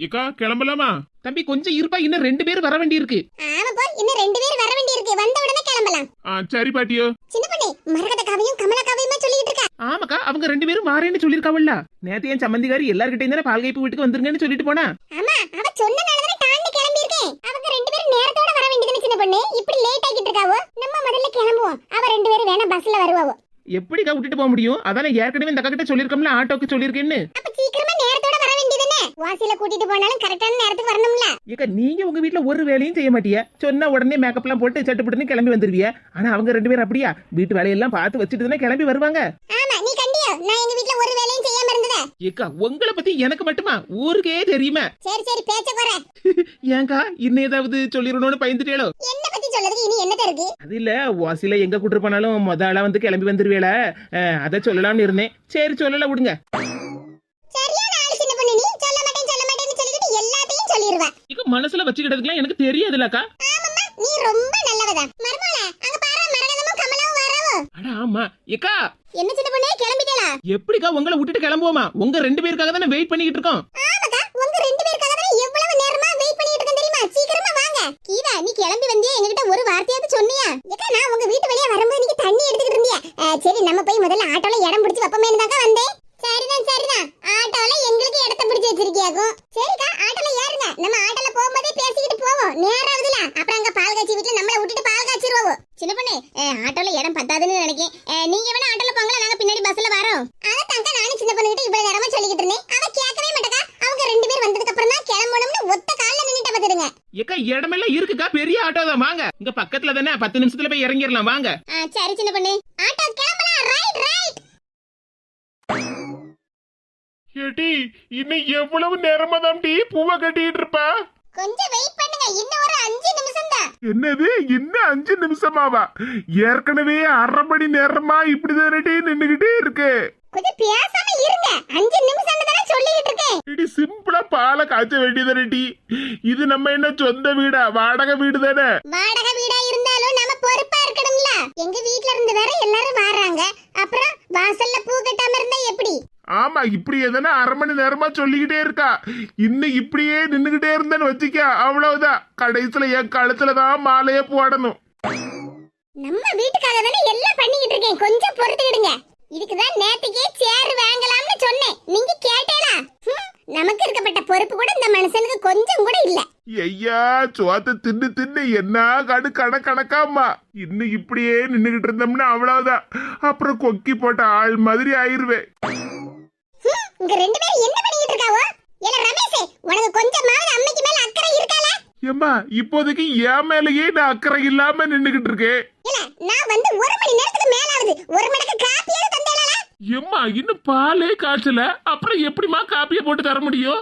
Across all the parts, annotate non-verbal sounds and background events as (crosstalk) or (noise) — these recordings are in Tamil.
ஏக்கா கிளம்பலாமா? தம்பி கொஞ்சம் இருப்பா இன்னும் ரெண்டு பேர் வர வேண்டி இருக்கு ஆமா போ இன்னும் ரெண்டு பேர் வர வேண்டி இருக்கு வந்த உடனே கிளம்பலாம். ஆ சரி பாட்டியோ. சின்ன பொண்ணு மரகத கவியும் கமலா கவியுமா சொல்லிட்டு இருக்கா? ஆமாக்கா அவங்க ரெண்டு பேரும் மாறேன்னு சொல்லிருக்காவல்ல நேத்து என் சம்மந்திகாரி எல்லார்கிட்டயும் தானே பால் கைப்பு வீட்டுக்கு வந்துருங்கன்னு சொல்லிட்டு போனா. ஆமா அவ சொன்னனால தானே டான்னு கிளம்பி இருக்கேன் அவங்க ரெண்டு பேரும் நேரத்தோட வர வேண்டியதுன்னு சின்ன பொண்ணு இப்படி லேட் ஆகிட்டு இருக்காவோ? நம்ம முதல்ல கிளம்புவோம். அவ ரெண்டு பேரும் வேணா பஸ்ல வருவாவோ? எப்படிக்கா விட்டுட்டு போக முடியும்? அதானே ஏற்கனவே இந்த கிட்ட சொல்லிருக்கோம்ல ஆட்டோக்கு சொல்லிருக்கேன்னு அப்ப சீக்கிரமா நேரத்தோட வாசியில கூட்டிட்டு போனாலும் கரெக்டான நேரத்துக்கு வரணும்ல. ஏக்கா நீங்க உங்க வீட்ல ஒரு வேலையும் செய்ய மாட்டிய. சொன்ன உடனே மேக்கப் எல்லாம் போட்டு சட்டுப்பட்டுன்னு கிளம்பி வந்துருவிய. ஆனா அவங்க ரெண்டு பேரும் அப்படியா? வீட்டு வேலையெல்லாம் பார்த்து வச்சுட்டு தானே கிளம்பி வருவாங்க? ஆமா நீ கண்டியோ நான் எங்க வீட்ல ஒரு வேலையும் செய்யாம இருந்ததே. ஏக்கா உங்களை பத்தி எனக்கு மட்டுமா? ஊருக்கே தெரியுமா. சரி சரி பேச்ச குறை. (laughs) ஏங்கா இன்னும் ஏதாவது சொல்லிடணும்னு பயந்துட்டேளோ? என்ன பத்தி சொல்றதுக்கு இனி என்னத்த இருக்கு? அது இல்ல வாசில எங்க கூட்டு போனாலும் முத ஆளா வந்து கிளம்பி வந்துருவேல அதை சொல்லலாம்னு இருந்தேன். சரி சொல்லல விடுங்க. சரியான மனசுல வச்சுக்கிட்டதுக்குலாம் எனக்கு தெரியாதுலக்கா. நீ ரொம்ப நல்லவதா. மர்மோல அங்க பாரு மரகதமும் கமலாவும் வரவோ. அட ஆமா. ஏக்கா என்ன சின்ன பொண்ணே கிளம்பிட்டேளா எப்படிக்கா உங்களை விட்டுட்டு கிளம்புவோமா? உங்க ரெண்டு பேருக்காக தானே வெயிட் பண்ணிக்கிட்டு இருக்கோம். ஆமாக்கா உங்க ரெண்டு பேருக்காக தான் எவ்வளவு நேரமா வெயிட் பண்ணிட்டு இருக்கேன் தெரியுமா? சீக்கிரமா வாங்க. கீதா நீ கிளம்பி வந்தியா எங்ககிட்ட ஒரு வார்த்தையாவது சொன்னியா? ஏக்கா நான் உங்க வீட்டு வெளியே வரும்போது நீங்க தண்ணி எடுத்துக்கிட்டு இருந்தியா? சரி நம்ம போய் முதல்ல ஆட்டோல இடம் பிடிச்சு வைப்போமேனு தாக்கா வந்தேன். சரிதான் சரிதான். ஆட்டோல எங்களுக்கு இடத்த பிடிச்சு வச்சிருக்கியாக்கும். சரிக்கா ஆட்டோல ஏறுங்க நம்ம ஆட்டோல போகும்போதே பேசிக்கிட்டு போவோம் நேரம் ஆகுதுல அப்புறம் அங்க பால் காய்ச்சி வீட்டுல நம்மள விட்டுட்டு பால் காய்ச்சிருவோம் சின்ன பொண்ணு அஹ், ஆட்டோல இடம் பத்தாதுன்னு நினைக்கேன் அஹ், நீங்க வேணா ஆட்டோல போங்களா நாங்க பின்னாடி பஸ்ல வரோம் அதான் நானும் சின்ன பொண்ணுகிட்ட இவ்வளவு நேரமா சொல்லிக்கிட்டு இருந்தேன் அவ கேட்கவே மாட்டக்கா அவங்க ரெண்டு பேர் வந்ததுக்கு அப்புறம் தான் கிளம்பணும்னு ஒத்த கால்ல நின்னுட்ட பாத்துடுங்க ஏக்கா இடமெல்லாம் இருக்குக்கா பெரிய ஆட்டோ தான் வாங்க இங்க பக்கத்துல தானே பத்து நிமிஷத்துல போய் இறங்கிடலாம். வாங்க. சரி சின்ன பொண்ணு. ஆட்டோ கிளம்பலாம். ரைட் ரைட் ஏடி இன்னும் எவ்வளவு நேரமா தான் டீ பூவை கட்டிட்டு இருப்பா? கொஞ்சம் வெயிட் பண்ணுங்க. இன்னும் ஒரு அஞ்சு நிமிஷம் தான் என்னது? இன்னும் அஞ்சு நிமிஷமாவா? ஏற்கனவே அரை மணி நேரமா இப்படிதானே டீ நின்னுகிட்டே இருக்கு. கொஞ்சம் பேசாம இருங்க. அஞ்சு நிமிஷம் தானே சொல்லிட்டு இருக்கேன். இடி சிம்பிளா பாலை காய்ச்ச வேண்டியதானே டீ இது நம்ம என்ன சொந்த வீடா? வாடகை வீடு தானே? வாடகை வீடா இருந்தாலும் நம்ம பொறுப்பா இருக்கணும்ல எங்க வீட்ல இருந்து வேற எல்லாரும் வராங்க. அப்புறம் வாசல்ல பூ கட்டாம இருந்தா எப்படி? ஆமா இப்படி எதனா அரை மணி நேரமா சொல்லிக்கிட்டே இருக்கா. இன்னும் இப்படியே நின்னுகிட்டே இருந்தேன்னு வச்சுக்க அவ்வளவுதான். கடைசியில என் கழுத்துல தான் மாலையே போடணும். நம்ம வீட்டுக்காக தானே எல்லாம் பண்ணிக்கிட்டு இருக்கேன். கொஞ்சம் பொறுத்துக்கிடுங்க. இதுக்குதான் நேத்துக்கே சேர் வாங்கலாம்னு சொன்னேன். நீங்க கேட்டேலா ஹம், நமக்கு இருக்கப்பட்ட பொறுப்பு கூட இந்த மனுஷனுக்கு கொஞ்சம் கூட இல்ல. ஐயா சோத்த தின்னு தின்னு என்ன கடு கண கணக்காமா இன்னும் இப்படியே நின்னுகிட்டு இருந்தோம்னா அவ்வளவுதான். அப்புறம் கொக்கி போட்ட ஆள் மாதிரி ஆயிருவேன். இங்க ரெண்டு பேரும் என்ன பண்ணிக்கிட்டு இருக்காவோ? ஏல ரமேஷ் உனக்கு கொஞ்சமாவது அம்மைக்கு மேல அக்கறை இருக்கால ஏம்மா இப்போதைக்கு என் மேலேயே நான் அக்கறை இல்லாம நின்னுகிட்டு இருக்கேன். இல்ல நான் வந்து ஒரு மணி நேரத்துக்கு மேல ஆகுது ஒரு மணிக்கு எம்மா இன்னும் பாலே காய்ச்சல? அப்புறம் எப்படிம்மா காப்பியை போட்டு தர முடியும்?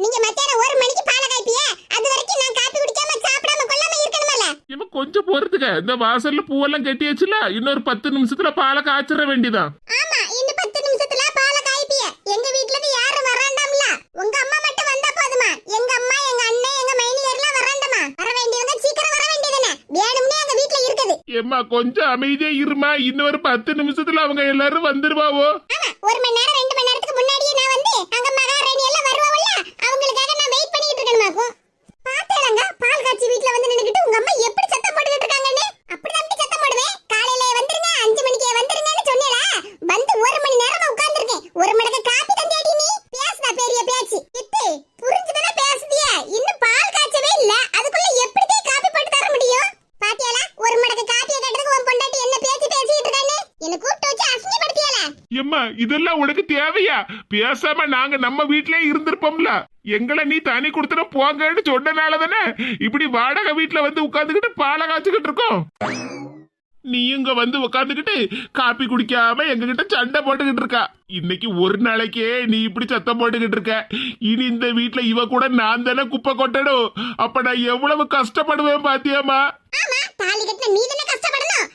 நீங்க மத்தியானம் ஒரு மணிக்கு பாலை காய்ப்பிய அது வரைக்கும் நான் காப்பி குடிக்காம சாப்பிடாம கொள்ளாம இருக்கணுமல்ல ஏம்மா கொஞ்சம் பொறுத்துக்க. இந்த வாசல்ல பூவெல்லாம் கட்டியாச்சுல இன்னொரு பத்து நிமிஷத்துல பாலை காய்ச்சிட வேண்டியதான் ஆமா இன்னும் பத்து நிமிஷத்துல பாலை காய்ப்பிய. எங்க வீட்ல இருந்து யாரும் வராண்டாம்ல. உங்க அம்மா மட்டும் வந்தா போதுமா? எங்க அம்மா எங்க அண்ணன் எங்க மைனியர் எல்லாம் வராண்டாமா வர வேண்டியவங்க சீக்கிரம் வர வேண்டியதுன்னு வேணும்னே எங்க வீட்ல இருக்குது ஏம்மா கொஞ்சம் அமைதியா இருமா. இன்னும் ஒரு பத்து நிமிஷத்துல அவங்க எல்லாரும் வந்துருவாவோ? ஒரு மணி நேரம் ரெண்டு மணி நேரத்துக்கு முன்னாடியே நான் வந்து அங்க மகாராணி எல்லாம் வருவாங்கல்ல அவங்களுக்காக நான் வெயிட் பண்ணிட்டு இருக்கணுமாக்கும் பாத்தேலங்க பால் காய்ச்சி வீட்ல வந்து நின்னுக்கிட்டு உங்க அம்மா எப்படி சத்தம் போட்டுக்கிட்டு இருக்காங்கன்னு அப்படிதான் சத்தம் போடுவேன் காலையில வந்துருங்க அஞ்சு மணிக்கே வந்துருங்கன்னு சொன்னேல வந்து ஒரு மணி நேரமா உட்கார்ந்திருக்கேன் ஒரு மடக்கு காப்பி தந்தேடி நீ பேசுதா பெரிய பேச்சு இத்து புரிஞ்சுதானே பேசுதியே இன்னும் பால் காய்ச்சவே இல்ல அதுக்குள்ள எப்படி காப்பி போட்டு தர முடியும் பாத்தியாலா ஒரு மடக்கு காப்பியை கேட்டதுக்கு உன் பொண்டாட்டி என்ன பேச்சு பேசிட்டு இருக்கான்னு என்ன கூப்பிட்டு வச்சு அசிங்கப்படுத்தியால ஏம்மா இதெல்லாம் உனக்கு தேவையா? பேசாம நாங்க நம்ம வீட்லயே இருந்திருப்போம்ல. எங்களை நீ தனி கொடுத்துட போங்கன்னு சொன்னனால தானே இப்படி வாடகை வீட்டுல வந்து உட்காந்துக்கிட்டு பாலை காய்ச்சிக்கிட்டு இருக்கோம்? நீ இங்க வந்து உட்காந்துக்கிட்டு காப்பி குடிக்காம எங்ககிட்ட சண்டை போட்டுக்கிட்டு இருக்கா? இன்னைக்கு ஒரு நாளைக்கே நீ இப்படி சத்தம் போட்டுக்கிட்டு இருக்க. இனி இந்த வீட்டுல இவ கூட நான் தானே குப்பை கொட்டணும். அப்ப நான் எவ்வளவு கஷ்டப்படுவேன் பாத்தியாமா நீ தானே கஷ்டப்படணும்.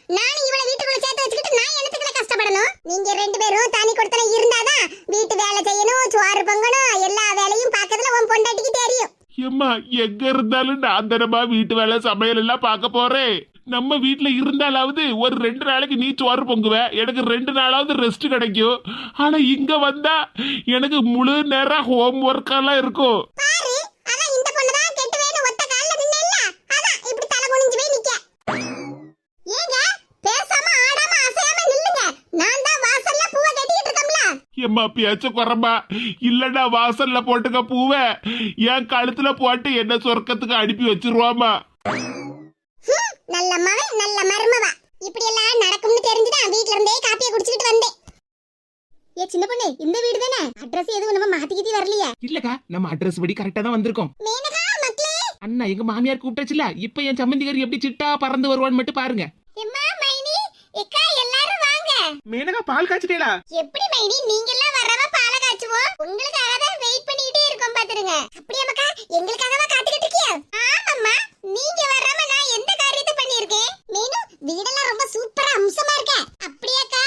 பண்ணணும் நீங்க ரெண்டு பேரும் தனி கொடுத்தன இருந்தாதான் வீட்டு வேலை செய்யணும் சோறு பங்கணும் எல்லா வேலையும் பார்க்கறதுல உன் பொண்டாட்டிக்கு தெரியும். ஏம்மா எங்க இருந்தாலும் நான் தானமா வீட்டு வேலை சமையல் எல்லாம் பார்க்க போறேன். நம்ம வீட்டுல இருந்தாலாவது ஒரு ரெண்டு நாளைக்கு நீ சோறு பொங்குவ. எனக்கு ரெண்டு நாளாவது ரெஸ்ட் கிடைக்கும். ஆனா இங்க வந்தா எனக்கு முழு நேரம் ஹோம் ஒர்க் எல்லாம் இருக்கும். ஏங்க பேசாம ஆடாம அசையாம நில்லுங்க. பாரு எம்மா பேச்ச குறமா இல்லடா வாசல்ல போட்டுக்க பூவ. என் கழுத்துல போட்டு என்ன சொர்க்கத்துக்கு அனுப்பி வச்சிருவாமா நல்ல மவன் நல்ல மருமவா. இப்படி எல்லாம் நடக்கும்னு தெரிஞ்சுதான் வீட்ல இருந்தே காப்பியை குடிச்சிட்டு வந்தேன். ஏ சின்ன பொண்ணு இந்த வீடு தானே? அட்ரஸ் எதுவும் நம்ம மாத்திக்கிட்டு வரலையா. இல்லக்கா நம்ம அட்ரஸ் படி கரெக்டா தான் வந்திருக்கோம். மேனகா மக்களே. அண்ணா எங்க மாமியார் கூப்பிட்டாச்சுல? இப்ப என் சம்மந்திகாரி எப்படி சிட்டா பறந்து வருவான்னு மட்டும் பாருங்க. எம்மா மைனி எக்கா மேனகா பால் காய்ச்சிட்டேலா எப்படி மைனி நீங்க எல்லாம் வரவ பால காய்ச்சுவோம் உங்களுக்காக தான் வெயிட் பண்ணிட்டே இருக்கோம் பாத்துருங்க. அப்படியே மக்கா எங்களுக்காகவா காத்துக்கிட்டு இருக்கியா? ஆமாம்மா நீங்க வராம நான் எந்த காரியத்தை பண்ணிருக்கேன் மீனு வீடெல்லாம் ரொம்ப சூப்பரா அம்சமா இருக்க. அப்படியாக்கா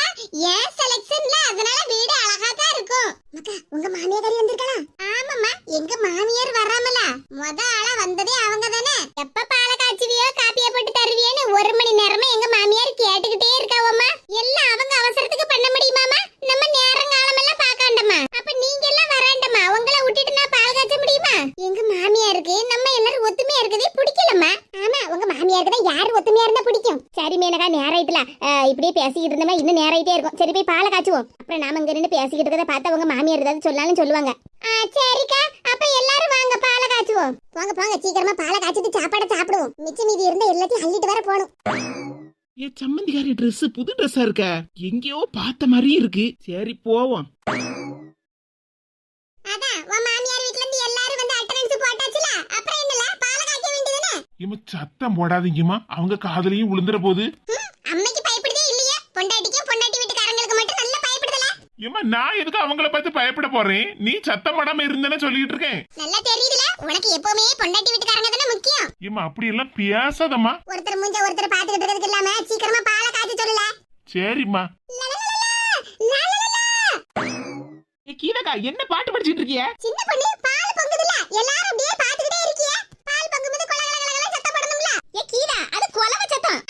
ஏன் செலக்ஷன்ல அதனால வீடு அழகா தான் இருக்கும். மக்கா உங்க மாமியார் வந்திருக்கலாம் ஆமாம்மா எங்க மாமியார் வராமல. முத ஆளா வந்ததே அவங்க தானே. எப்ப பால காய்ச்சுவியோ காப்பியா போட்டு தருவியோன்னு ஒரு மணி நேரமா எங்க மாமியார் கேட்டுக்கிட்டே இருக்காவம்மா எல்லாம் அவங்க அவசரத்துக்கு பண்ண முடியுமாமா நம்ம நேரம் காலம் எல்லாம் பாக்காண்டமா அப்ப நீங்க எல்லாம் வராண்டமா உங்களை விட்டுட்டு நான் பால் காய்ச்ச முடியுமா எங்க மாமியாருக்கு நம்ம எல்லாரும் ஒத்துமையா இருக்கதே பிடிக்கலம்மா ஆமா உங்க மாமியாருக்கு தான் யாரு ஒத்துமையா இருந்தா பிடிக்கும் சரி மேனகா நேரம் ஆயிட்டுல இப்படியே பேசிக்கிட்டு இருந்தோம்னா இன்னும் நேரம் ஆயிட்டே இருக்கும். சரி போய் பாலை காய்ச்சுவோம். அப்புறம் நாம இங்க நின்று பேசிக்கிட்டு இருக்கதை பார்த்தா உங்க மாமியார் ஏதாவது சொல்லாலும் சொல்லுவாங்க. சரிக்கா. அப்ப எல்லாரும் வாங்க பாலை காய்ச்சுவோம். போங்க போங்க. சீக்கிரமா பாலை காய்ச்சிட்டு சாப்பாடை சாப்பிடுவோம். மிச்சம் மீதி இருந்தா எல்லாத்தையும் அள்ளிட்டு வர போகணும். என் சம்மந்திகாரி Dress புது ட்ரெஸ்ஸா இருக்க? எங்கேயோ பார்த்த மாதிரி இருக்கு. சரி போவோம். இம்மா சத்தம் போடாதீங்கம்மா. அவங்க காதலையும் விழுந்துற போது. பயப்படுதே இல்லையா பொண்டாட்டிக்கும் பொண்டாட்டி வீட்டுக்காரங்களுக்கு மட்டும் நல்ல பயப்படுதல? ஏம்மா நான் எதுக்கு அவங்கள பார்த்து பயப்பட போறேன்? நீ சத்தம் போடாம இருந்தேன்னு சொல்லிட்டு இருக்கேன். நல்லா தெரியுதுல? உனக்கு எப்பவுமே பொண்டாட்டி வீட்டுக்காரங்க தானே முக்கியம். ஏம்மா அப்படி எல்லாம் பேசாதம்மா. ஒருத்தர் மூஞ்ச ஒருத்தர் பாத்துக்கிட்டு இருக்கிறதுக்கு இல்லாம சீக்கிரமா பாலை காய்ச்ச சொல்லல. சரிம்மா. ஏ கீதக்கா என்ன பாட்டு படிச்சிட்டு இருக்கிய? சின்ன பொண்ணு பால் பொங்குதுல. எல்லாரும் அப்படியே பாத்துக்கிட்டே இருக்கிய. பால் பொங்கும்போது கொல கொல கொல சத்தம் போடணும்ல. ஏ கீதா அது கொலவ சத்தம்.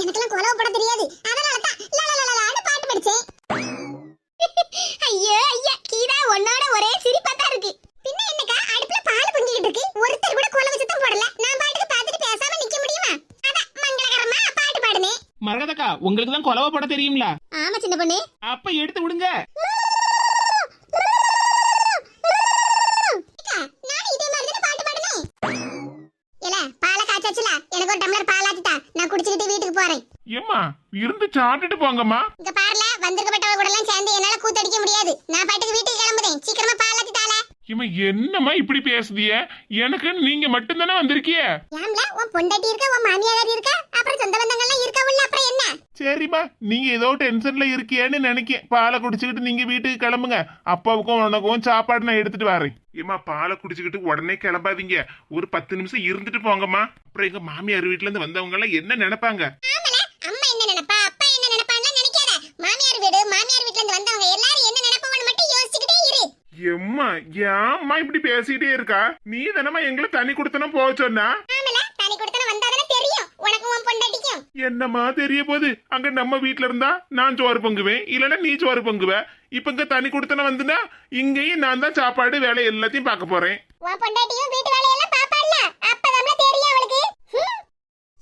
எனக்கெல்லாம் கொலவ போட தெரியாது. அதனால தான் லலலலலான்னு பாட்டு படிச்சேன். (laughs) ஐயோ ஐயா கீதா உன்னோட ஒரே சிரிப்பா தான் இருக்கு. பின்ன என்னக்கா அடுப்புல பால் பொங்கிட்டு இருக்கு. ஒருத்தர் கூட கொலவ சத்தம் போடல. நான் பாட்டுக்கு பாத்துட்டு பேசாம நிக்க முடியுமா? அதான் மங்களகரமா பாட்டு பாடுனேன். மரகதக்கா உங்களுக்கு தான் கொலவை போட தெரியும்ல? ஆமா சின்ன பொண்ணு. அப்ப எடுத்து விடுங்க. சாப்பிட்டுட்டு போங்கம்மா. இங்க பாருல, வந்திருக்கப்பட்டவ கூடலாம் சேர்ந்து என்னால கூத்தடிக்க முடியாது. நான் பாட்டுக்கு வீட்டுக்கு கிளம்புதேன். சீக்கிரமா பால் ஆத்தி தால. இம்மா என்னம்மா இப்படி பேசுதிய? எனக்கு நீங்க மட்டும்தானே வந்திருக்கிய? ஏம்ல, உன் பொண்டாட்டி இருக்கா, உன் மாமியார் இருக்கா, அப்புறம் சொந்த பந்தங்கள்லாம் இருக்காவுல்ல, அப்புறம் என்ன? சரிம்மா நீங்க ஏதோ டென்ஷன்ல இருக்கியேன்னு நினைக்கேன். பாலை குடிச்சுக்கிட்டு நீங்க வீட்டுக்கு கிளம்புங்க. அப்பாவுக்கும் உனக்கும் சாப்பாடு நான் எடுத்துட்டு வரேன். ஏம்மா பாலை குடிச்சுக்கிட்டு உடனே கிளம்பாதீங்க. ஒரு பத்து நிமிஷம் இருந்துட்டு போங்கம்மா. அப்புறம் எங்க மாமியார் வீட்டுல இருந்து வந்தவங்க எல்லாம் என்ன நினைப்பாங்க? ஆமல, அம்மா என்ன நினைப்பா, அப்பா என்ன நினைப்பான்லாம் நினைக்காத. மாமியார் வீடு, மாமியார் வீட்ல இருந்து வந்தவங்க எல்லாரும் என்ன நினைப்பாங்கன்னு மட்டும் யோசிச்சுக்கிட்டே இரு. எம்மா ஏம்மா இப்படி பேசிட்டே இருக்கா? நீ தானம்மா எங்களை தண்ணி கொடுத்தனா போக சொன்னா? ஆமல, தனி கொடுத்தன வந்தாதானே தெரியும். உனக்கும் உன் பொண்டாட்டிக்கும். என்னம்மா தெரிய போகுது? அங்க நம்ம வீட்ல இருந்தா நான் சோறு பொங்குவேன் இல்லைன்னா நீ சோறு பொங்குவ. இப்ப இங்க தண்ணி கொடுத்தன வந்துனா இங்கேயும் நான் தான் சாப்பாடு வேலை எல்லாத்தையும் பார்க்க போறேன். உன் பொண்டாட்டியும் வீட்டு.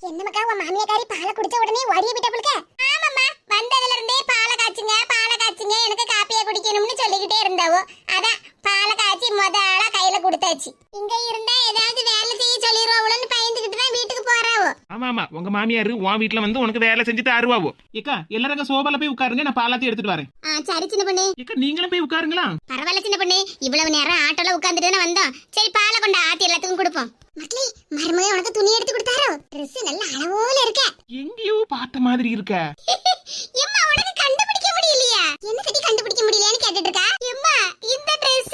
என்னமக்கா உன் மாமியாக்காரி பாலை குடிச்ச உடனே ஓடிய விட்டவளுக்கு ஆமாம்மா வந்ததுல இருந்தே பாலை காய்ச்சுங்க பாலை காய்ச்சுங்க எனக்கு காப்பியை குடிக்கணும்னு சொல்லிக்கிட்டே இருந்தாவோ. அதான் பாலை காய்ச்சி முத ஆளா கையில கொடுத்தாச்சு. இங்க இருந்தா ஏதாவது வேலை செய்ய சொல்லிடுவாங்களோன்னு பயந்துகிட்டு தான் வீட்டுக்கு போறாவோ. ஆமா ஆமா உங்க மாமியார் உன் வீட்டுல வந்து உனக்கு வேலை செஞ்சு அருவாவோ ஏக்கா எல்லாரும் சோபால போய் உட்காருங்க நான் பாலாத்தையும் எடுத்துட்டு வரேன். சரி சின்ன பொண்ணு. ஏக்கா நீங்களும் போய் உட்காருங்களா? பரவாயில்ல சின்ன பொண்ணு. இவ்வளவு நேரம் ஆட்டோல உட்காந்துட்டு தானே வந்தோம். சரி பாலை கொண்டு ஆத்தி எல்லாத்துக்கும் கொடுப்போம். மக்களே மருமகன் உனக்கு துணி எடுத்து கொடுத்தாரோ? Dress நல்ல அளவோல இருக்க. எங்கேயோ பார்த்த மாதிரி இருக்க. (laughs) எம்மா உனக்கு கண்டுபிடிக்க முடியலையா? என்ன சரி கண்டுபிடிக்க முடியலையான்னு கேட்டுட்டு இருக்கா எம்மா இந்த Dress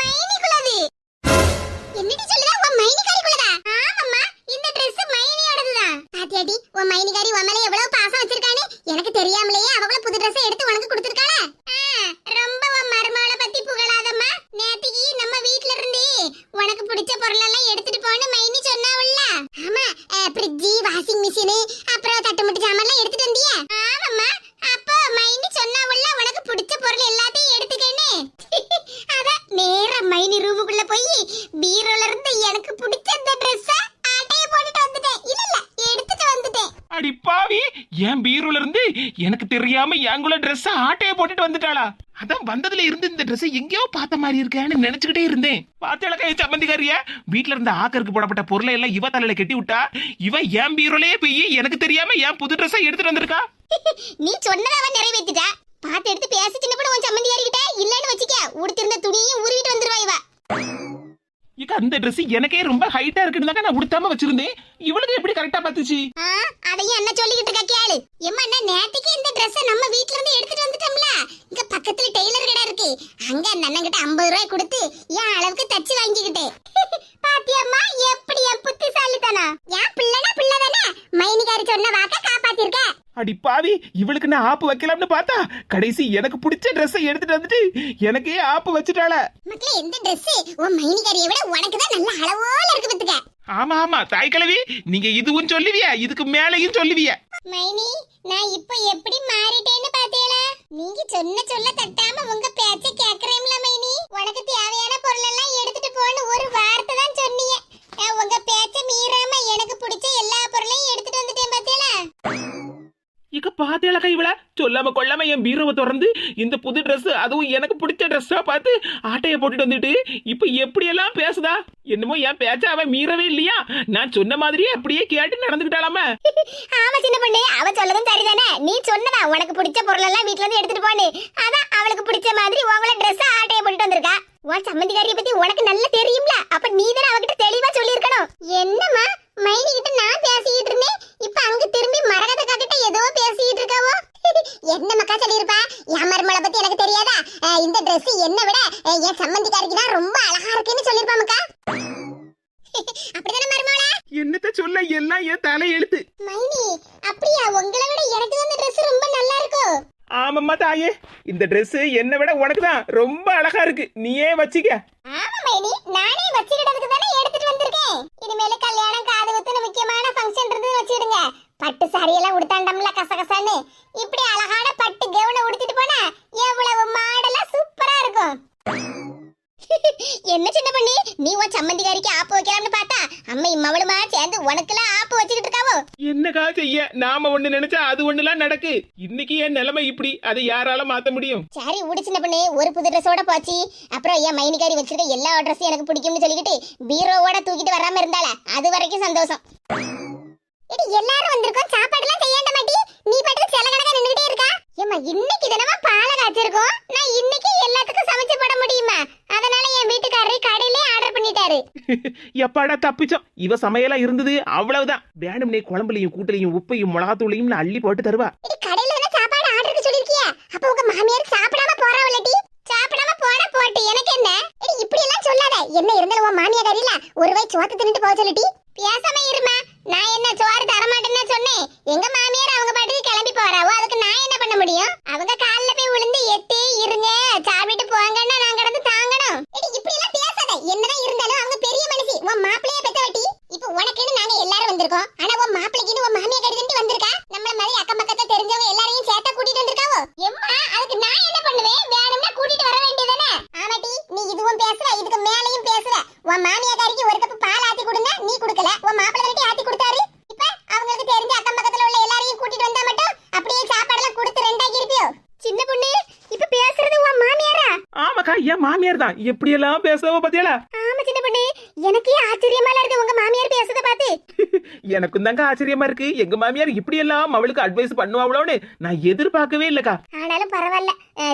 மைனிக்குள்ளது. என்னடி சொல்லுதா? உன் மைனிகாரிக்குள்ளதா ஆமாம்மா. இந்த Dress மைனியோடதுதான். பாத்தியாடி உன் மைனிகாரி உன் மேல எவ்வளவு பாசம் வச்சிருக்கானு எனக்கு தெரியாமலேயே அவங்கள புது டிரஸ் எடுத்து உனக்கு கொடுத்துருக்காளா. ரொம்ப உன் மருமகளை பத்தி புகழாதம்மா. நேத்திக்கு நம்ம வீட்ல இருந்து உனக்கு பிடிச்ச பொருள் எல்லாம் எடுத்துட்டு போன்னு மைனி சொன்னாவுல்ல ஆமா ஃப்ரிட்ஜ் வாஷிங் மிஷின் அப்புறம் தட்டுமுட்டு சாமான்லாம் எடுத்துட்டு வந்தியா ஆமாம்மா அப்போ மைனி சொன்னாவுல்ல உனக்கு பிடிச்ச பொருள் எல்லாத்தையும் எடுத்துக்கன்னு அதான் நேரா மைனி ரூமுக்குள்ள போய் பீரோல இருந்து எனக்கு பிடிச்ச அந்த Dress ஆட்டைய போட்டுட்டு வந்துட்டேன் இல்ல இல்ல எடுத்துட்டு வந்துட்டேன் அடி பாவி என் பீரோல இருந்து எனக்கு தெரியாம எங்குள்ள ட்ரெஸ் ஆட்டைய போட்டுட்டு வந்துட்டாளா? அதான் வந்ததுல இருந்து இந்த ட்ரெஸ் எங்கேயோ பார்த்த மாதிரி இருக்கேன்னு நினைச்சுக்கிட்டே இருந்தேன். பார்த்தேளக்கா என் சம்மந்திக்காரிய வீட்டுல இருந்த ஆக்கருக்கு போடப்பட்ட பொருளை எல்லாம் இவ தலையில கட்டி விட்டா? இவ என் பீரோலயே போய் எனக்கு தெரியாம என் புது ட்ரெஸ்ஸை எடுத்துட்டு வந்திருக்கா? (laughs) நீ சொன்னதை அவன் நிறைவேத்திட்டா. பார்த்து எடுத்து பேசி சின்ன பண்ண உன் சம்மந்தியாரிக்கிட்ட இல்லன்னு வச்சுக்க. உடுத்திருந்த துணியும் உருவிட்டு வந்துருவா இவ. இக்க அந்த ட்ரெஸ் எனக்கே ரொம்ப ஹைட்டா இருக்குன்னு தாங்க நான் உடுத்தாம வச்சிருந்தேன். இவளுக்கு எப்படி கரெக்டா பாத்துச்சு ஆ, அதையும் என்ன சொல்லிக்கிட்டு இருக்க கேளு. எம்மா நான் நேத்துக்கு இந்த ட்ரெஸ் நம்ம வீட்ல இருந்து எடுத்துட்டு வந்துட்டோம்ல. இங்க பக்கத்துல டெய்லர் கடை இருக்கு. அங்க அந்த அண்ணன் கிட்ட ஐம்பது ரூபாய் கொடுத்து என் அளவுக்கு தச்சு வாங்கிக்கிட்டேன். (laughs) பாத்தியம்மா எப்படி என் புத்திசாலித்தனா என் பிள்ளைனா பிள்ளை தானே? மைனிகாரி சொன்ன வாக்க காப்பாத்திருக்க. அடி பாவி இவளுக்கு நான் ஆப்பு வைக்கலாம்னு பார்த்தா கடைசி எனக்கு பிடிச்ச Dress எடுத்துட்டு வந்துட்டு எனக்கே ஆப்பு வச்சுட்டாள. மக்களே இந்த Dress உன் மைனிகாரியை விட உனக்கு தான் நல்ல அளவோல இருக்கு பத்துக்க ஆமா ஆமா தாய் கிழவி நீங்க இதுவும் சொல்லுவிய? இதுக்கு மேலையும் சொல்லுவிய? மைனி நான் இப்போ எப்படி மாறிட்டேன்னு பாத்தீங்களா நீங்க சொன்ன சொல்ல தட்டாம உங்க பேச்ச கேக்குறேன்ல மைனி. உனக்கு தேவையான பொருள் எல்லாம் எடுத்துட்டு போன்னு ஒரு வார்த்தை தான் சொன்னீங்க. இக்க பாத்தேளக்கா இவள. சொல்லாம கொள்ளாம என் பீரோவை திறந்து இந்த புது ட்ரெஸ் அதுவும் எனக்கு பிடிச்ச ட்ரெஸ்ஸா பார்த்து ஆட்டையை போட்டுட்டு வந்துட்டு இப்ப எப்படி எல்லாம் பேசுதா? என்னமோ என் பேச்ச அவன் மீறவே இல்லையா? நான் சொன்ன மாதிரியே அப்படியே கேட்டு நடந்துகிட்டாலாம (laughs) ஆமா சின்ன பொண்ணு அவ சொல்லதும் சரிதானே? நீ சொன்னதா உனக்கு பிடிச்ச பொருள் எல்லாம் வீட்ல இருந்து எடுத்துட்டு போன்னு. அதான் அவளுக்கு பிடிச்ச மாதிரி உங்கள ட்ரெஸ் ஆட்டைய போட்டுட்டு வந்திருக்கா. உன் சம்மந்திக்காரியை பத்தி உனக்கு நல்லா தெரியும்ல. அப்ப நீ தானே அவகிட்ட தெளிவா சொல்லியிருக்கணும். என்னம்மா? மைனி கிட்ட நான் பேசிக்கிட்டு இருந்தேன். இப்ப அங்க திரும்பி மரகத கிட்ட ஏதோ பேசிக்கிட்டு இருக்காவோ? என்ன மக்கா சொல்லியிருப்பா? என் மருமலை பத்தி எனக்கு தெரியாதா? இந்த Dress என்னை விட என் சம்மந்திக்காரிக்கு தான் ரொம்ப அழகா இருக்குன்னு சொல்லியிருப்பா மக்கா. அப்படிதானே மருமகளா? என்னத்த சொல்ல எல்லாம் என் தலை எழுத்து மைனி அப்படியா? உங்களை விட எனக்கு தான் இந்த Dress ரொம்ப நல்லா இருக்கும் ஆமாம்மா தாயே. இந்த Dress என்னை விட உனக்கு தான் ரொம்ப அழகா இருக்கு. நீயே வச்சிக்க. ஆமா மைனி நானே வச்சுக்கிட்டதுக்கு தானே இனிமேல கல்யாணம் காது குத்துன முக்கியமான ஃபங்க்ஷன் இருந்து வச்சிடுங்க பட்டு சாரி எல்லாம் உடுத்தாண்டம்ல கசகசன்னு. இப்படி அழகான பட்டு கவுன உடுத்திட்டு போனா எவ்வளவு மாடலா சூப்பரா இருக்கும். என்ன சின்ன பண்ணி? நீ உன் சம்மந்திகாரிக்கு ஆப்பு வைக்கலாம்னு பார்த்தா அம்மா இம்மவளுமா சேர்ந்து உனக்கெல்லாம் ஆப்பு வச்சுக்கிட்டு இருக்காவோ? என்னக்கா செய்ய? நாம ஒண்ணு நினைச்சா அது ஒண்ணுலாம் நடக்கு. இன்னைக்கு என் நிலைமை இப்படி. அதை யாரால மாத்த முடியும்? சரி விடு சின்ன பண்ணு. ஒரு புது ட்ரெஸ்ஸோட போச்சு. அப்புறம் என் மைனிகாரி வச்சிருக்க எல்லா ட்ரெஸ்ஸும் எனக்கு பிடிக்கும்னு சொல்லிக்கிட்டு பீரோவோட தூக்கிட்டு வராம இருந்தால அது வரைக்கும் சந்தோஷம். எல்லாரும் வந்திருக்கோம். சாப்பாடுலாம் செய்யாண்ட மாட்டி. நீ பாட்டுக்கு சில கணக்கா நின்னுகிட்டே ஏம்மா இன்னைக்கு தினமா பாலை காய்ச்சிருக்கோம். நான் இன்னைக்கு எல்லாத்துக்கும் சமைச்சு போட முடியுமா? அதனால என் வீட்டுக்காரரு கடையிலே ஆர்டர் பண்ணிட்டாரு. (laughs) எப்பாடா தப்பிச்சோம்? இவ சமையலா இருந்தது அவ்வளவுதான். வேணும்னே குழம்புலையும் கூட்டுலையும் உப்பையும் மிளகாத்தூளையும் அள்ளி போட்டு தருவா. கடையில என்ன சாப்பாடு ஆர்டருக்கு சொல்லிருக்கியா அப்ப உங்க மாமியார் சாப்பிடாம போறாவலடி சாப்பிடாம எனக்கு என்ன? எடி இப்படி எல்லாம் சொல்லாத. என்ன இருந்தாலும் உன் மாமியா அறியல? ஒரு வாய் சோத்து தின்னுட்டு போக சொல்லிட்டி பேசாம இருமா. நான் என்ன சோறு தர மாட்டேன்னு சொன்னேன். எங்க மாமியார் அவங்க பாட்டுக்கு கிளம்பி போறாவோ அதுக்கு நான் என்ன பண்ண முடியும்? அவங்க கால்ல போய் விழுந்து எட்டி இருங்க சாப்பிட்டு போங்கன்னா நான் கிடந்து தாங்கணும். எடி இப்படி எல்லாம் பேசாத. என்னதான் இருந்தாலும் அவங்க பெரிய மனுஷி உன் மாப்பிள்ளைய பெத்த வட்டி இப்போ உனக்குன்னு நாங்க எல்லாரும் வந்திருக்கோம் ஆனா உன் மாப்பிளைக்குன்னு உன் மாமியா கடிதன்ட்டு வந்திருக்கா நம்மள மாதிரி அக்கம் பக்கத்துல தெரிஞ்சவங்க எல்லாரையும் சேர்த்தா கூட்டிட்டு வந்திருக்காவோ எம்மா அதுக்கு நான் என்ன பண்ணுவேன் வேணும்னா கூட்டிட்டு வர வேண்டியதானே ஆமாட்டி நீ இதுவும் பேசுற இதுக்கு மேலையும் பேசுற உன் மாமியாக்காரிக்கு ஒரு கப் பால் ஆத்தி கொடுங்க நீ கொடுக்கல உன் மாப்பிள்ளை கட்டி ஆத்தி கொடுத்தாரு இப்ப அவங்களுக்கு தெரிஞ்ச அக்கம் பக்கத்துல உள்ள எல்லாரையும் கூட்டிட்டு வந்தா மட்டும் அப்படியே சாப்பாடெல்லாம் கொடுத்து ரெண்டாக்கி இருப்பியோ சின்ன பொண்ணு இப்ப பேசுறது உன் மாமியாரா ஆமாக்கா என் மாமியார் தான். எப்படி எல்லாம் பேசுவ பாத்தியாளா ஆமா சின்ன பொண்ணு. எனக்கே ஆச்சரியமா இருக்கு. உங்க மாமியார் பேசுறத பார்த்து. (laughs) எனக்கும் தாங்க ஆச்சரியமா இருக்கு. எங்க மாமியார் இப்படி எல்லாம் அவளுக்கு அட்வைஸ் பண்ணுவாங்களோன்னு நான் எதிர்பார்க்கவே இல்லக்கா.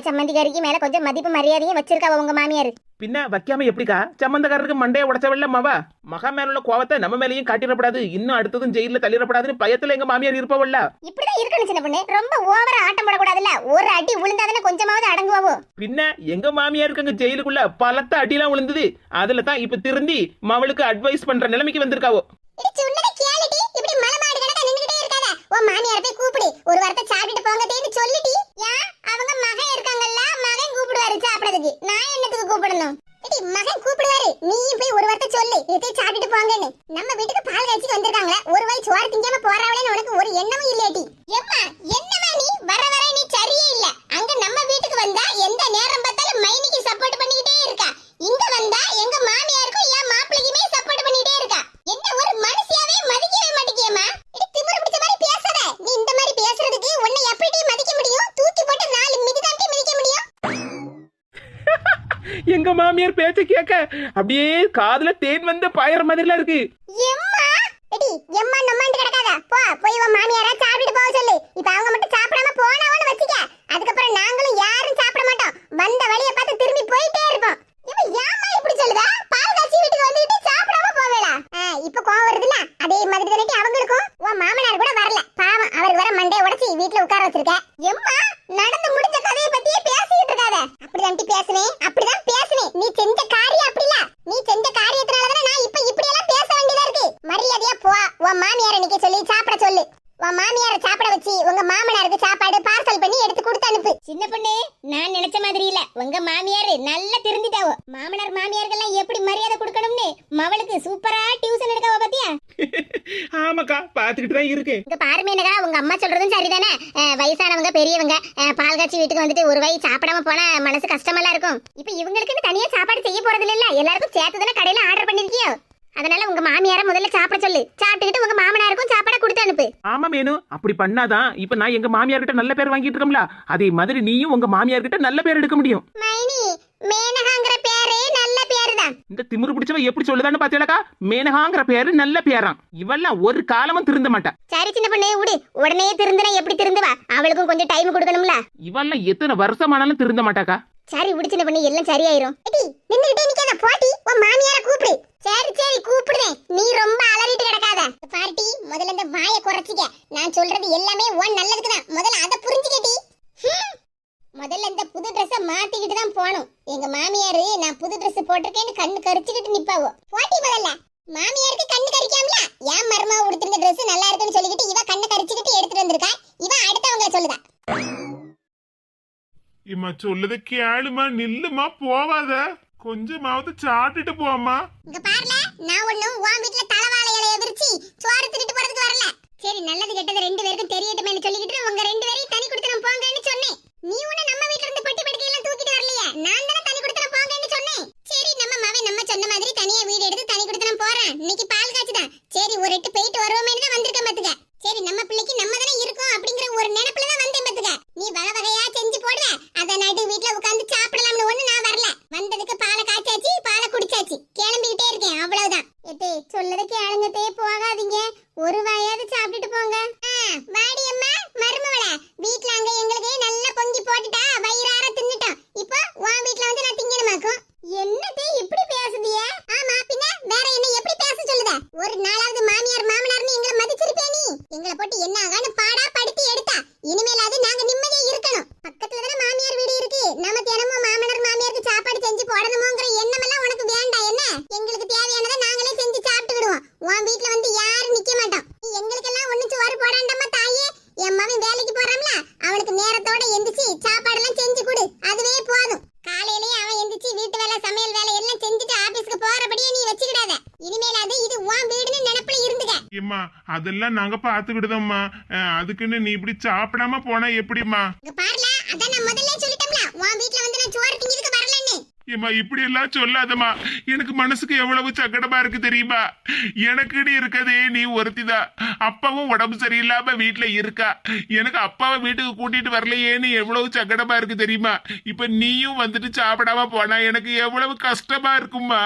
சம்மந்திக்காரிக்கு மேல கொஞ்சம் மதிப்பு மரியாதையும் வச்சிருக்காவ உங்க மாமியார். பின்ன வைக்காம எப்படிக்கா? சம்பந்தக்காரருக்கு மண்டைய உடைச்சவல்ல மாவா? மகா மேல உள்ள கோவத்தை நம்ம மேலயும் காட்டிடப்படாது. இன்னும் அடுத்ததும் ஜெயில தள்ளிடப்படாதுன்னு பயத்துல எங்க மாமியார் இருப்பவல்ல இப்படிதான் இருக்கணும் சின்ன பொண்ணு. ரொம்ப ஓவரா ஆட்டம் போடக்கூடாதுல்ல? ஒரு அடி விழுந்தாதானே கொஞ்சமாவது அடங்குவாவோ? பின்ன எங்க மாமியாருக்கு அங்க ஜெயிலுக்குள்ள பலத்த அடிலாம் விழுந்தது. அதுல தான் இப்ப திருந்தி மவளுக்கு அட்வைஸ் பண்ற நிலைமைக்கு வந்திருக்காவோ இது சொன்னதை கேளுடி இப்படி மலமாடு கணக்கா நின்னுகிட்டே இருக்காத உன் மாமியார் போய் கூப்பிடு. ஒரு வாரத்தை சாப்பிட்டு போங்க தேடி சொல்லிட்டி. ஏன் அவங்க மகன் இருக்காங்கல்ல மகன் கூப்பிடுவாரு சாப்பிடறதுக்கு. நான் என்னத்துக்கு கூப்பிடணும்? ஏடி மகன் கூப்பிடுவாரு. நீயும் போய் ஒரு வார்த்தை சொல்லு. இதை சாப்பிட்டு போங்கன்னு. நம்ம வீட்டுக்கு பால் காய்ச்சி வந்திருக்காங்க ஒரு வாய் சோறு திங்காம போறாவளேன்னு உனக்கு ஒரு எண்ணமும் இல்லையாடி எம்மா என்னமா நீ? வர வர நீ சரியே இல்ல. அங்க நம்ம வீட்டுக்கு வந்தா எந்த நேரம் பார்த்தாலும் மைனிக்கு சப்போர்ட் பண்ணிக்கிட்டே இருக்கா. இங்க வந்தா எங்க மாமியாருக்கும் என் மாப்பிள்ளைக்குமே சப்போர்ட் பண்ணிட்டே இருக்கா. எங்க மாமியார் பேச்ச கேட்க அப்படியே காதுல தேன் வந்த பாயற மாதிரிலாம் இருக்கு எம்மா எடி எம்மா நம்மாண்டு கிடக்காத போ போய் உன் மாமியாரா சாப்பிட்டு போக சொல்லு இப்ப அவங்க மட்டும் சாப்பிடாம போனவன்னு வச்சுக்க அதுக்கப்புறம் நாங்களும் யாரும் சாப்பிட மாட்டோம் வந்த வழியை பார்த்து திரும்பி போயிட்டே இருப்போம் இவன் ஏம்மா இப்படி சொல்லுதா பால் காய்ச்சி வீட்டுக்கு வந்துட்டு சாப்பிடாம போவேளா இப்ப கோவம் வருதுல அதே மாதிரி தானே அவங்களுக்கும் உன் மாமனார் கூட வரல பாவம் அவருக்கு வர மண்டைய உடைச்சி வீட்டுல உட்கார வச்சிருக்க எம்மா நடந்து முடிஞ்ச கதையை பத்தியே பேசிட்டு இருக்காத அப்படிதான் பேசுவேன் அப்படிதான் பேசுவேன் நீ செஞ்ச காரியம் அப்படி இல்ல நீ செஞ்ச காரியத்தினால தானே நான் இப்ப இப்படி எல்லாம் பேச வேண்டியதா இருக்கு மரியாதையா போ உன் மாமியார நிக்க சொல்லி சாப்பிட சொல்லு. உன் மாமியார சாப்பிட வச்சு உங்க மாமனாருக்கு சாப்பாடு பார்சல் பண்ணி எடுத்து கொடுத்து அனுப்பு. சின்ன பொண்ணு நான் நினைச்ச மாதிரி இல்ல. உங்க மாமியார் நல்லா திருந்திட்டாவோ மாமனார் மாமியார்கள்லாம் எப்படி மரியாதை கொடுக்கணும்னு மவளுக்கு சூப்பரா டியூஷன் எடுக்கவா பாத்தியா? (laughs) ஆமாக்கா பாத்துக்கிட்டு தான் இருக்கேன். இங்க பாரு மீனகா உங்க அம்மா சொல்றதும் சரிதானே? வயசானவங்க பெரியவங்க பால் காய்ச்சி வீட்டுக்கு வந்துட்டு ஒரு வாய் சாப்பிடாம போனா மனசு கஷ்டமெல்லாம் இருக்கும். இப்ப இவங்களுக்குன்னு தனியா சாப்பாடு செய்ய போறது இல்ல எல்லாருக்கும் சேர்த்து தானே கடையில ஆர்டர் பண்ணிருக்கியோ? அதனால உங்க மாமியார முதல்ல சாப்பிட சொல்லு. சாப்பிட்டுக்கிட்டு உங்க மாமனாருக்கும் சாப்பாட கொடுத்து அனுப்பு. ஆமா மேனு. அப்படி பண்ணாதான் இப்ப நான் எங்க மாமியார் கிட்ட நல்ல பேர் வாங்கிட்டு இருக்கோம்ல. அதே மாதிரி நீயும் உங்க மாமியார் கிட்ட நல்ல பேர் எடுக்க முடியும். மைனி மேனகாங்கிற பேரு நல்ல பேரு தான் இந்த திமிரு பிடிச்சவ எப்படி சொல்லுதான்னு பாத்தீங்களா மேனகாங்கிற பேரு நல்ல பேராம். இவெல்லாம் ஒரு காலமும் திருந்த மாட்டா. சரி சின்ன பொண்ணு விடு உடனே திருந்தினா எப்படி திருந்துவா? அவளுக்கும் கொஞ்சம் டைம் கொடுக்கணும்ல. இவெல்லாம் எத்தனை வருஷமானாலும் திருந்த மாட்டாக்கா? சரி விடு பண்ணி எல்லாம் சரியாயிரும். எடி நின்னுட்டே நிக்காத போட்டி உன் மாமியார கூப்பிடு. சரி சரி கூப்பிடுறேன் நீ ரொம்ப அலறிட்டு கிடக்காத. பாட்டி முதல்ல இந்த வாயை குறைச்சிக்க. நான் சொல்றது எல்லாமே உன் நல்லதுக்கு தான். முதல்ல அதை புரிஞ்சுக்கடி முதல்ல இந்த புது ட்ரெஸ்ஸை மாத்திக்கிட்டு தான் போகணும். எங்க மாமியாரு நான் புது ட்ரெஸ் போட்டிருக்கேன்னு கண்ணு கரிச்சுக்கிட்டு நிப்பாவோ. போட்டி முதல்ல. மாமியாருக்கு கண்ணு கரிக்காமல? ஏன் மருமா உடுத்திருந்த ட்ரெஸ் நல்லா இருக்குன்னு சொல்லிக்கிட்டு இவ கண்ணு கரிச்சுக்கிட்டு எடுத்துட்டு வந்திருக்கா? இவ அடுத்தவங்க சொல்லுதா? இம்மா சொல்லுத கேளுமா நில்லுமா போவாத கொஞ்சமாவது சாட்டிட்டு போமா இங்க பாருல நான் ஒண்ணும் உன் வீட்ல தலைவாழ இலைய விரிச்சு சோறு தின்னுட்டு போறதுக்கு வரல சரி நல்லது கெட்டது ரெண்டு பேருக்கும் தெரியட்டுமேனு சொல்லிக்கிட்டு உங்க ரெண்டு பேரையும் தனி கொடுத்தனம் போங்கன்னு சொன்னேன் நீ ஒண்ணு நம்ம வீட்ல இருந்து பெட்டி படுக்கை எல்லாம் தூக்கிட்டு வரலையே நான் தானே தனி கொடுத்தனம் போங்கன்னு சொன்னேன் சரி நம்ம மவன் நம்ம சொன்ன மாதிரி தனியா வீடு எடுத்து தனி கொடுத்தனம் போறேன் இன்னைக்கு பால் காய்ச்சுதான் சரி ஒரு எட்டு போயிட்டு வருவோமேனு தான் வந்திருக்கேன் பாத்துக்க சரி நம்ம பிள்ளைக்கு நம்ம தானே இருக்கோம் அப்படிங்கிற ஒரு நினைப்புல தான் வந்தேன் பாத்துக்க நீ வகை வகையா செஞ்சு போடுற அத நடு வீட்ல உட்கார்ந்து சாப்பிடலாம்னு ஒண்ணு நான் வரல வந்ததுக்கு பாலை காய்ச்சாச்சு பாலை குடிச்சாச்சு கிளம்பிக்கிட்டே இருக்கேன் அவ்வளவுதான் எத்தே சொல்லத கேளுங்கத்தே போகாதீங்க ஒரு வாயாவது சாப்பிட்டுட்டு போங்க ஆ, வாடி அம்மா மருமவள வீட்ல அங்க எங்களுக்கு நல்லா பொங்கி போட்டுட்டா வயிறார தின்னுட்டோம் இப்போ உன் வீட்ல வந்து நான் திங்கணுமாக்கும் என்னத்தே இப்படி பேசுதிய ஆமா பின்ன வேற என்ன எப்படி பேச சொல்லுத நாலாவது மாமியார் மாமனார்னு எங்களை மதிச்சிருப்பே நீ? எங்களை போட்டு என்ன ஆகான்னு பாடா படுத்தி எடுத்தா இனிமேலாவது நாங்க நிம்மதியா இருக்கணும் பக்கத்துல தானே மாமியார் வீடு இருக்கு நம்ம தினமும் மாமனார் மாமியாருக்கு சாப்பாடு செஞ்சு போடணுமோங்கிற எண்ணம் எல்லாம் உனக்கு வேண்டாம் என்ன எங்களுக்கு தேவையானதை நாங்களே செஞ்சு சாப்பிட்டுக்கிடுவோம் உன் வீட்ல வந்து யாரும் நிக்க மாட்டோம் நீ எங்களுக்கெல்லாம் ஒண்ணு சோறு போடாண்டம்மா தாயே என் மகன் வேலைக்கு போறான்ல அவனுக்கு நேரத்தோட எந்திரிச்சு சாப்பாடு எல்லாம் செஞ்சு கொடு அதுவே போதும் காலையிலேயே அவன் எந்திரிச்சு வீட்டு வேலை சமையல் வேலை எல்லாம் செஞ்சுட்டு ஆபீஸ்க்கு போறபடியே நீ வச்சுக்கிடாத இனிமேலாவது இது உன் வீடுன்னு நினைப்புல இருந்துக்க இம்மா அதெல்லாம் நாங்க பாத்துக்கிடுதோம்மா அதுக்குன்னு நீ இப்படி சாப்பிடாம போனா எப்படிம்மா? ஏம்மா இப்படி எல்லாம் சொல்லாதம்மா. எனக்கு மனசுக்கு எவ்வளவு சங்கடமா இருக்கு தெரியுமா? எனக்குன்னு இருக்கதே நீ ஒருத்திதான் அப்பாவும் உடம்பு சரியில்லாம வீட்டுல இருக்கா. எனக்கு அப்பாவை வீட்டுக்கு கூட்டிட்டு வரலையேன்னு எவ்வளவு சங்கடமா இருக்கு தெரியுமா? இப்ப நீயும் வந்துட்டு சாப்பிடாம போனா எனக்கு எவ்வளவு கஷ்டமா இருக்குமா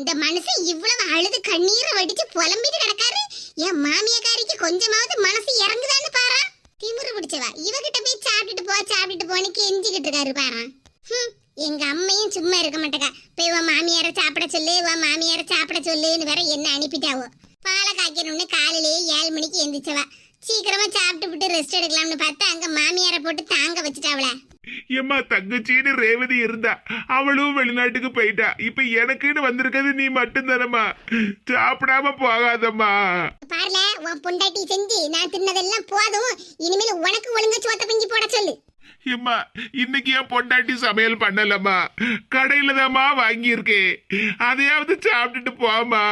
இந்த மனுஷன் இவ்வளவு அழுது கண்ணீரை வடிச்சு புலம்பிட்டு கிடக்காரு. என் மாமியக்காரிக்கு கொஞ்சமாவது மனசு இறங்குதான்னு பாரா. திமிரு பிடிச்சவா. இவகிட்ட போய் சாப்பிட்டுட்டு போ சாப்பிட்டுட்டு போன்னு கெஞ்சிக்கிட்டு இருக்காரு பாரா. எங்க அம்மையும் சும்மா இருக்க மாட்டேக்கா. போய் உன் மாமியார சாப்பிட சொல்லு உன் மாமியார சாப்பிட சொல்லுன்னு வேற என்ன அனுப்பிட்டாவோ. பாலை காய்க்கணும்னு காலையிலேயே ஏழு மணிக்கு எந்திரிச்சவா. சீக்கிரமா சாப்பிட்டு விட்டு ரெஸ்ட் எடுக்கலாம்னு பார்த்தா அங்க மாமியாரை போட்டு தாங்க வச்சுட்டாவளே. ஏம்மா தங்கச்சின்னு ரேவதி இருந்தா அவளும் வெளிநாட்டுக்கு போயிட்டா. இப்ப எனக்குன்னு வந்திருக்கிறது நீ மட்டும்தானம்மா. சாப்பிடாம போகாதம்மா. பாருல உன் பொண்டாட்டி செஞ்சு நான் தின்னதெல்லாம் போதும். இனிமேல் உனக்கு ஒழுங்கா சோத்த பங்கி போட சொல்லு. ஏம்மா இன்னைக்கு என் பொண்டாட்டி சமையல் பண்ணலம்மா. கடையில தாம்மா வாங்கியிருக்கேன். அதையாவது சாப்பிட்டுட்டு போமா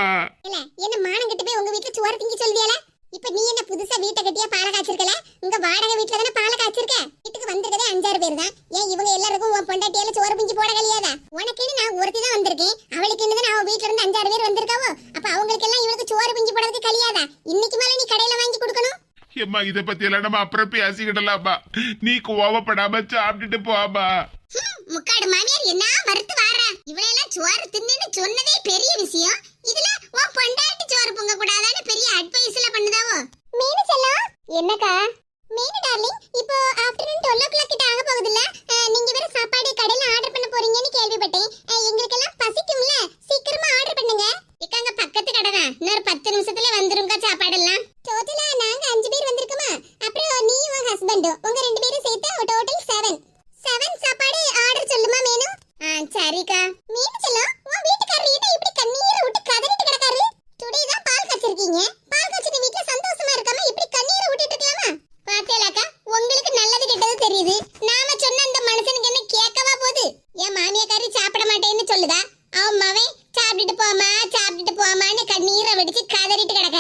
என்ன மானம் கட்டு போய் உங்க வீட்டுல சோறு திங்க சொல்லுவியால இப்ப நீ என்ன புதுசா வீட்டை கட்டியா பாலை காய்ச்சிருக்கல? உங்க வாடகை வீட்டுல தானே பாலை காய்ச்சிருக்க? வீட்டுக்கு வந்திருக்கதே அஞ்சாறு பேர் தான். ஏன் இவங்க எல்லாருக்கும் உன் பொண்டாட்டியால சோறு பிஞ்சு போட கழியாதா? உனக்குன்னு நான் ஒருத்தி தான் வந்திருக்கேன். அவளுக்கு என்ன அவன் வீட்டுல இருந்து அஞ்சாறு பேர் வந்திருக்காவோ? அப்ப அவங்களுக்கு எல்லாம் இவளுக்கு சோறு பிஞ்சு போடுறதுக்கு கழியாதா? இன்னைக்கு மேல நீ கடையில வாங்கி கொடுக்கணும். ஏம்மா இத பத்தி எல்லாம் நம்ம அப்புறம் பேசிக்கிடலாமா? நீ கோவப்படாம சாப்பிட்டுட்டு போமா முக்காடு மாமியார் என்ன மறுத்து வார? இவளெல்லாம் சோறு தின்னுன்னு சொன்னதே பெரிய விஷயம். இதுல உன் பொண்டாட்டி சோறு பொங்க கூடாதான்னு பெரிய அட்வைஸ்ல பண்ணுது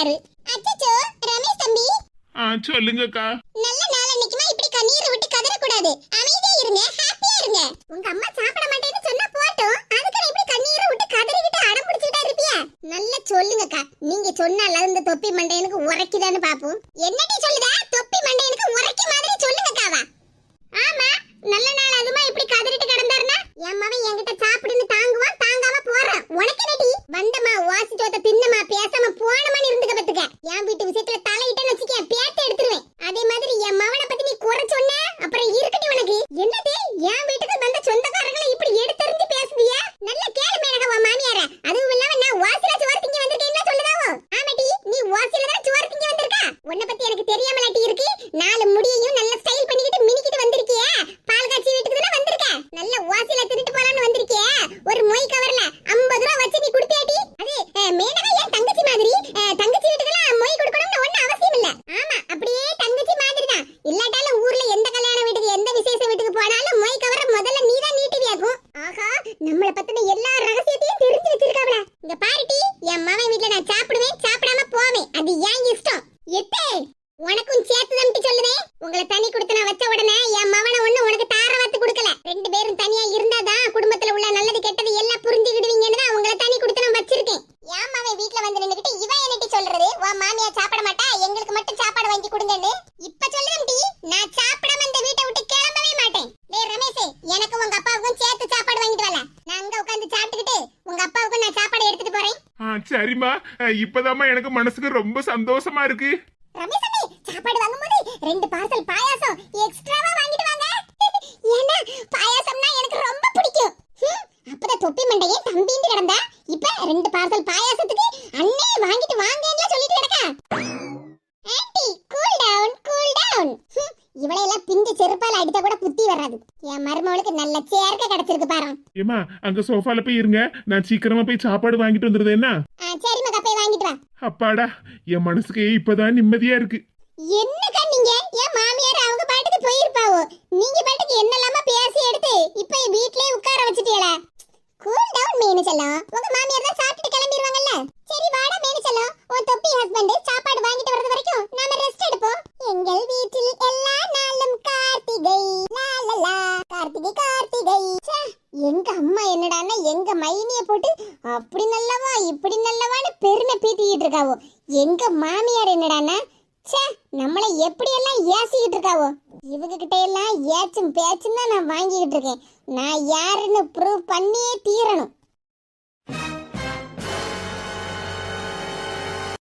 சொன்னாரு அச்சச்சோ ரமேஷ் தம்பி. சொல்லுங்கக்கா. நல்ல நாள் அன்னைக்குமா இப்படி கண்ணீரை விட்டு கதற கூடாது அமைதியா இருங்க ஹாப்பியா இருங்க. உங்க அம்மா சாப்பிட மாட்டேன்னு சொன்னா போட்டோம். அதுக்கு இப்படி கண்ணீரை விட்டு கதறிக்கிட்டு அடம் பிடிச்சிட்டா இருப்பியா? நல்லா சொல்லுங்கக்கா. நீங்க சொன்னால இந்த தொப்பி மண்டையனுக்கு உரைக்குதான்னு பாப்போம். என்னடி சொல்லுதா? எனக்கு தெரியாமல மாமியார் சாப்பிட மாட்டா எங்களுக்கு மட்டும் சாப்பாடு வாங்கி கொடுங்கன்னு. இப்ப சொல்லுதம் டி நான் சாப்பிடாம இந்த வீட்டை விட்டு கிளம்பவே மாட்டேன். டேய் ரமேஷ் எனக்கு உங்க அப்பாவுக்கும் சேர்த்து சாப்பாடு வாங்கிட்டு வரல நான் அங்க உட்கார்ந்து சாப்பிட்டுக்கிட்டு உங்க அப்பாவுக்கும் நான் சாப்பாடு எடுத்துட்டு போறேன். ஆ சரிம்மா. இப்பதாம்மா எனக்கு மனசுக்கு ரொம்ப சந்தோஷமா இருக்கு. ரமேஷ் சாப்பாடு வாங்கும்போது ரெண்டு பார்சல் பாயாசம் எக்ஸ்ட்ராவா வாங்கிட்டு வாங்க. ஏன்னா பாயாசம்னா எனக்கு ரொம்ப பிடிக்கும். அப்பதான் தொப்பி மண்டையே தம்பின்னு கிடந்தா இப்ப ரெண்டு பார்சல் பாயாசத்துக்கு ஏமா அங்க சோஃபால போய் இருங்க. நான் சீக்கிரமா போய் சாப்பாடு வாங்கிட்டு வந்துருது என்ன? சரி மகா போய் வாங்கிட்டு வா. அப்பாடா என் மனசுக்கு இப்பதான் நிம்மதியா இருக்கு? என்ன நீங்க? என் மாமியார் அவங்க பாட்டுக்கு போயிருப்பாவோ? நீங்க பாட்டுக்கு என்னெல்லாம பேசி எடுத்து இப்போ வீட்லயே உட்கார வச்சிட்டீங்களே கூல் டவுன் மீனு செல்லம். உங்க மாமியார் இருக்காவோ? எங்க மாமியார் என்னடானா சே நம்மளை எப்படியெல்லாம் ஏசிக்கிட்டு இருக்காவோ? இவங்க கிட்ட எல்லாம் ஏச்சும் பேச்சுன்னு தான் நான் வாங்கிக்கிட்டு இருக்கேன்.